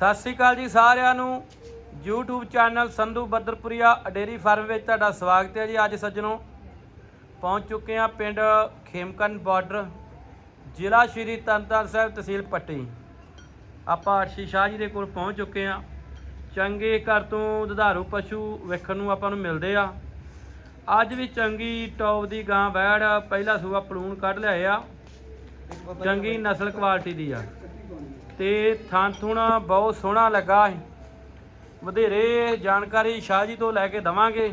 ਸਤਿ ਸ਼੍ਰੀ ਅਕਾਲ ਜੀ ਸਾਰਿਆਂ ਨੂੰ। YouTube channel Sandhu Badarpuriya dairy farm ਵਿੱਚ ਤੁਹਾਡਾ ਸਵਾਗਤ ਹੈ ਜੀ। ਅੱਜ ਸੱਜਣੋ ਪਹੁੰਚ ਚੁੱਕੇ ਹਾਂ ਪਿੰਡ ਖੇਮਕਨ ਬਾਰਡਰ ਜ਼ਿਲ੍ਹਾ ਸ਼੍ਰੀ ਤਰਨਤਾਰਨ ਸਾਹਿਬ ਤਹਿਸੀਲ ਪੱਟੀ। ਆਪਾਂ ਅਰਸ਼ੀ ਸ਼ਾਹ ਜੀ ਦੇ ਕੋਲ ਪਹੁੰਚ ਚੁੱਕੇ ਹਾਂ। ਚੰਗੇ ਘਰ ਤੋਂ ਦੁਧਾਰੂ ਪਸ਼ੂ ਵੇਖਣ ਨੂੰ ਆਪਾਂ ਨੂੰ ਮਿਲਦੇ ਆ। ਅੱਜ ਵੀ ਚੰਗੀ ਟੌਪ ਦੀ ਗਾਂ ਵੈੜ ਪਹਿਲਾ ਸੂਆ ਪਲੂਣ ਕੱਢ ਲਿਆਏ ਆ। ਚੰਗੀ ਨਸਲ ਕੁਆਲਿਟੀ ਦੀ ਆ। ਤੇ ਥਾਂ ਥੁਣਾ ਬਹੁਤ ਸੋਹਣਾ ਲੱਗਾ ਹੈ ਵਧੇਰੇ ਜਾਣਕਾਰੀ ਸ਼ਾਹ ਜੀ ਤੋਂ ਲੈ ਕੇ ਦਵਾਂਗੇ।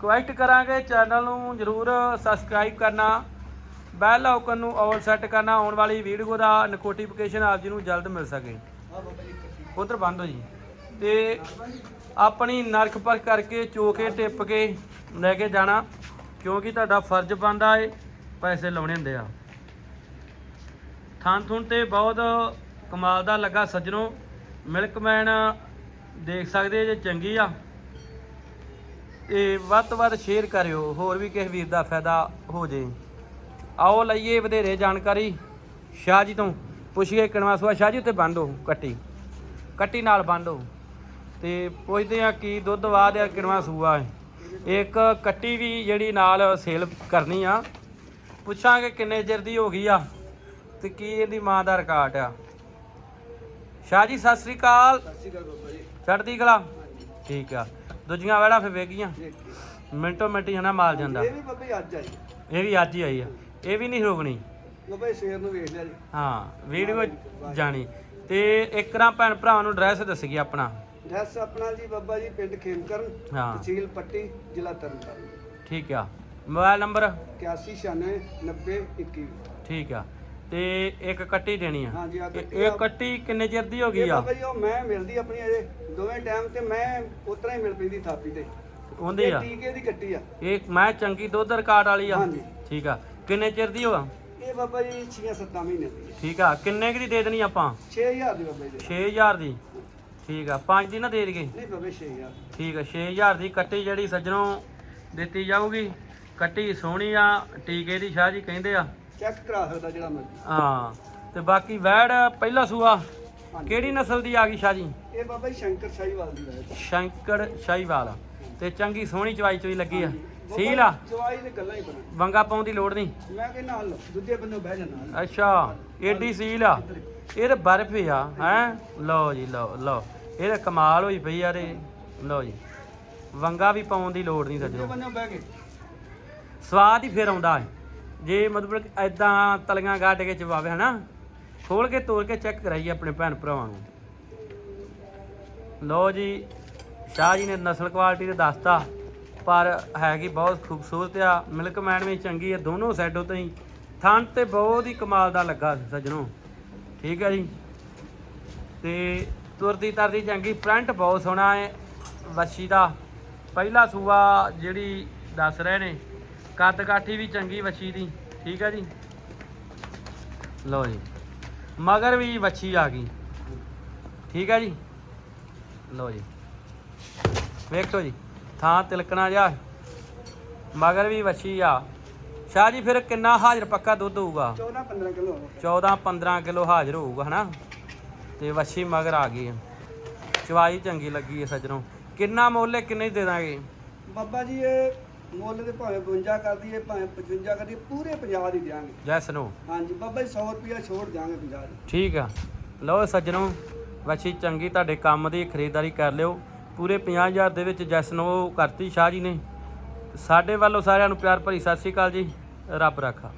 ਕੁਐਕਟ ਕਰਾਂਗੇ, ਚੈਨਲ ਨੂੰ ਜਰੂਰ ਸਬਸਕ੍ਰਾਈਬ ਕਰਨਾ। ਬੈਲ ਆਈਕਨ ਨੂੰ ਆਲ ਸੈੱਟ ਕਰਨਾ। ਆਉਣ ਵਾਲੀ ਵੀਡੀਓ ਦਾ ਨੋਟੀਫਿਕੇਸ਼ਨ ਆਪ ਜੀ ਨੂੰ ਜਲਦ ਮਿਲ ਸਕੇ। ਉਧਰ ਬੰਦ ਹੋ ਜੀ। ਤੇ ਆਪਣੀ ਨਰਖ ਪਰਖ ਕਰਕੇ ਚੋਕੇ ਟਿੱਪ ਕੇ ਲੈ ਕੇ ਜਾਣਾ, ਕਿਉਂਕਿ ਤੁਹਾਡਾ ਫਰਜ਼ ਬਣਦਾ ਏ, ਪੈਸੇ ਲਾਉਣੇ ਹੁੰਦੇ ਆ। ਥਾਂ ਥੁਣ ਤੇ ਬਹੁਤ ਕਮਾਲ ਦਾ ਲੱਗਾ ਸੱਜਣੋ। ਮਿਲਕਮੈਨ ਦੇਖ ਸਕਦੇ ਜੇ ਚੰਗੀ ਆ। ਤੇ ਵੱਧ ਤੋਂ ਵੱਧ ਸ਼ੇਅਰ ਕਰਿਓ, ਹੋਰ ਵੀ ਕਿਸੇ ਵੀਰ ਦਾ ਫਾਇਦਾ ਹੋ ਜੇ। ਆਓ ਲਈਏ ਵਧੇਰੇ ਜਾਣਕਾਰੀ। ਸ਼ਾਹ ਜੀ ਤੋਂ ਪੁੱਛੀਏ ਕਿਣਵਾ ਸੁਆ? ਸ਼ਾਹ ਜੀ ਉੱਤੇ ਬੰਦ ਕੱਟੀ। ਕੱਟੀ ਨਾਲ ਬੰਦ ਹੋ ਤੇ ਪੁੱਛਦੇ ਆ ਕੀ ਦੁੱਧ ਬਾਅਦ ਆ ਕਿਣਵਾ ਸੂਆ? ਹੈ ਇੱਕ ਕੱਟੀ ਵੀ ਜਿਹੜੀ ਨਾਲ ਸੇਲ ਕਰਨੀ ਆ। ਪੁੱਛਾਂਗੇ ਕਿੰਨੇ ਚਿਰ ਦੀ ਹੋ ਗਈ ਆ ਤੇ ਕੀ ਇਹਦੀ ਮਾਂ ਦਾ ਰਿਕਾਰਡ ਆ। ਸ਼ਾਹ ਜੀ ਸਤਿ ਸ੍ਰੀ ਅਕਾਲ। ਚੜ੍ਹਦੀ ਕਲਾ? ਠੀਕ ਆ। ਦੂਜੀਆਂ ਵੜਾ ਫੇ ਵੇਗੀਆਂ ਮਿੰਟੋ ਮਿੰਟੀ ਹਨਾ ਮਾਲ ਜਾਂਦਾ। ਇਹ ਵੀ ਬੱਬੇ ਅੱਜ ਆਈ ਇਹ ਵੀ ਅੱਜ ਹੀ ਆਈ ਆ। ਇਹ ਵੀ ਨਹੀਂ ਰੋਕਣੀ। ਬੱਬੇ ਸ਼ੇਰ ਨੂੰ ਵੇਖ ਲਿਆ ਜੀ। ਹਾਂ ਵੀਡੀਓ ਜਾਣੀ। ਤੇ ਇੱਕ ਰਾਂ ਭੈਣ ਭਰਾਵਾਂ ਨੂੰ ਐਡਰੈਸ ਦੱਸਗੀ ਆਪਣਾ। ਡਰੈਸ ਆਪਣਾ ਜੀ ਬੱਬਾ ਜੀ ਪਿੰਡ ਖੇਮਕਰਨ ਹਾਂ। ਤਹਿਸੀਲ ਪੱਟੀ ਜ਼ਿਲ੍ਹਾ ਤਰਨਤਾਰਨ। ਠੀਕ ਆ। Mobile number? 8196 90 21 ਠੀਕ ਆ। ਤੇ ਇੱਕ ਕੱਟੀ ਦੇਣੀ ਆ। ਹਾਂਜੀ ਆ ਇਹ- ਇਹ ਕੱਟੀ ਕਿੰਨੇ ਚਿਰ ਦੀ ਹੋ ਗਈ ਆ? ਬੱਬਾ ਜੀ ਉਹ ਮੈਂ ਮਿਲਦੀ ਆਪਣੀ ਅਜੇ ਦੋਵੇਂ ਟਾਈਮ ਤੇ ਮੈਂ ਉਤਰਾ ਹੀ ਮਿਲ ਪੈਂਦੀ ਥਾਪੀ ਤੇ। ਉਹਦੀ ਇਹ ਆ? ਟੀਕੇ ਦੀ ਕੱਟੀ ਆ। ਇਹ ਮੈਂ ਚੰਗੀ ਦੁੱਧ ਰਿਕਾਰਡ ਵਾਲੀ ਆ? ਹਾਂਜੀ। ਠੀਕ ਆ। ਕਿੰਨੇ ਚਿਰ ਦੀ ਹੋਆ? ਇਹ ਬੱਬਾ ਜੀ 6-7 ਮਹੀਨੇ ਦੀ ਹੈ ਠੀਕ ਆ। ਕਿੰਨੇ ਕੁ ਦੀ ਦੇ ਦੇਣੀ ਆਪਾਂ? 6000 ਦੀ ਬੱਬਾ ਜੀ 6000 ਦੀ। ਠੀਕ ਆ। 5 ਦੀ ਨਾ ਦੇ ਦਈਏ? ਨਹੀਂ ਬੱਬੇ 6000 ਠੀਕ ਆ। 6000 ਦੀ ਕੱਟੀ ਜਿਹੜੀ ਸੱਜਣੋਂ ਦਿੱਤੀ ਜਾਊਗੀ। ਕੱਟੀ ਸੋਹਣੀ ਆ। ਟੀਕੇ ਦੀ ਸ਼ਾਹ ਜੀ ਕਹਿੰਦੇ ਆ। ਚੈੱਕ ਕਰਾ ਸਕਦਾ ਜਿਹੜਾ ਮਰਜ਼ੀ। ਹਾਂ ਤੇ ਬਾਕੀ ਵੈੜ ਪਹਿਲਾ ਸੂਆ ਹਾਂਜੀ। ਕਿਹੜੀ ਨਸਲ ਦੀ ਆ ਗਈ ਸ਼ਾਹ ਜੀ ਇਹ ਬਾਬਾ ਜੀ ਸ਼ੰਕਰ ਸ਼ਾਹੀਵਾਲ ਦੀ ਹੈ ਸ਼ੰਕਰ ਸ਼ਾਹੀਵਾਲ ਤੇ ਚੰਗੀ ਸੋਹਣੀ ਚਵਾਈ ਚੋਈ ਲੱਗੀ ਆ। ਸੀਲ ਆ? ਜਵਾਈ ਦੇ ਗੱਲਾਂ ਹੀ ਬਣਾ ਵੰਗਾ ਪਾਉਣ ਦੀ ਲੋੜ ਨਹੀਂ। ਮੈਂ ਕਹਿੰਦਾ ਹਲ ਦੂਜੇ ਬੰਨੇ ਬਹਿ ਜਾਣਾ ਅੱਛਾ ਏਡੀ ਸੀਲ ਆ? ਇਹ ਤੇ ਬਰਫ ਆ ਹੈ? ਲਓ ਜੀ ਲਓ ਲਓ। ਇਹ ਤਾਂ ਕਮਾਲ ਹੋਈ ਪਈ ਯਾਰ ਇਹ ਲਓ ਜੀ। ਵੰਗਾ ਵੀ ਪਾਉਣ ਦੀ ਲੋੜ ਨਹੀਂ ਦੂਜੇ ਬੰਨੇ ਬਹਿ ਕੇ। ਸਵਾਦ ਹੀ ਫਿਰ ਆਉਂਦਾ ਹੈ। ਜੇ ਮਤਲਬ ਐਦਾਂ ਤਲੀਆਂ ਗੱਡ ਕੇ ਚਵਾਵੇ ਹਨਾ? ਖੋਲ ਕੇ ਤੋੜ ਕੇ ਚੈੱਕ ਕਰਾਈਏ ਆਪਣੇ ਭੈਣ ਭਰਾਵਾਂ ਨੂੰ। ਲੋ ਜੀ, ਸ਼ਾਹ ਜੀ ਨੇ ਨਸਲ ਕੁਆਲਿਟੀ ਤੇ ਦੱਸਤਾ, ਪਰ ਹੈਗੀ ਬਹੁਤ ਖੂਬਸੂਰਤ ਆ। ਮਿਲਕ ਮੈਨ ਵੀ ਚੰਗੀ ਆ, ਦੋਨੋਂ ਸਾਈਡੋਂ ਤੋਂ ਹੀ। ਥਣ ਤੇ ਬਹੁਤ ਹੀ ਕਮਾਲ ਦਾ ਲੱਗਾ ਸੱਜਣੋ। ਠੀਕ ਹੈ ਜੀ। ਤੇ ਤੁਰਦੀ ਤਰਦੀ ਚੰਗੀ ਪ੍ਰਿੰਟ ਬਹੁਤ ਸੋਹਣਾ ਹੈ, ਵੱਛੀ ਦਾ। ਪਹਿਲਾ ਸੂਆ ਜਿਹੜੀ ਦੱਸ ਰਹੇ ਨੇ ਕੱਦ ਕਾਠੀ ਵੀ ਚੰਗੀ ਵੱਛੀ ਦੀ ਠੀਕ ਹੈ ਜੀ? ਲਓ ਜੀ ਮਗਰ ਵੀ ਵੱਛੀ ਆ ਗਈ ਠੀਕ ਹੈ ਜੀ? ਲਓ ਜੀ ਵੇਖੋ ਜੀ ਥਾਂ ਤਿਲਕਣਾ ਜਾ ਮਗਰ ਵੀ ਵੱਛੀ ਆ। ਸ਼ਾਹ ਜੀ ਫਿਰ ਕਿੰਨਾ ਹਾਜ਼ਰ ਪੱਕਾ ਦੁੱਧ ਹੋਊਗਾ? 14 15 ਕਿਲੋ 14 15 ਕਿਲੋ ਹਾਜ਼ਰ ਹੋਊਗਾ ਹਨਾ? ਤੇ ਵੱਛੀ ਮਗਰ ਆ ਗਈ ਚਵਾਈ ਚੰਗੀ ਲੱਗੀ ਹੈ ਸੱਜਣੋ। ਕਿੰਨਾ ਮੁੱਲ ਹੈ ਕਿੰਨੇ ਦੇ ਦਾਂਗੇ? ਬਾਬਾ ਜੀ ਇਹ ਮੁੱਲ ਦੇ ਭਾਵੇਂ 52 ਕਰਦੀ ਏ ਭਾਵੇਂ 55 ਕਰਦੀ ਏ, ਪੂਰੇ 50 ਦੀ ਦਿਆਂਗੇ। ਜੈਸ ਨੋ ਹਾਂਜੀ ਬਾਬਾ ਜੀ 100 ਰੁਪਿਆ ਛੋੜ ਦਿਆਂਗੇ 50 ਦੀ। ਠੀਕ ਆ। ਲਓ ਸੱਜਣੋ ਵੱਛੀ ਚੰਗੀ ਤੁਹਾਡੇ ਕੰਮ ਦੀ ਖਰੀਦਦਾਰੀ ਕਰ ਲਿਓ। ਪੂਰੇ 50000 ਦੇ ਵਿੱਚ ਜੈਸ ਨੋ ਕਰਤੀ ਸ਼ਾਹ ਜੀ ਨੇ। ਸਾਡੇ ਵੱਲੋਂ ਸਾਰਿਆਂ ਨੂੰ ਪਿਆਰ ਭਰੀ ਸਤਿ ਸ਼੍ਰੀ ਅਕਾਲ ਜੀ। ਰੱਬ ਰਾਖਾ।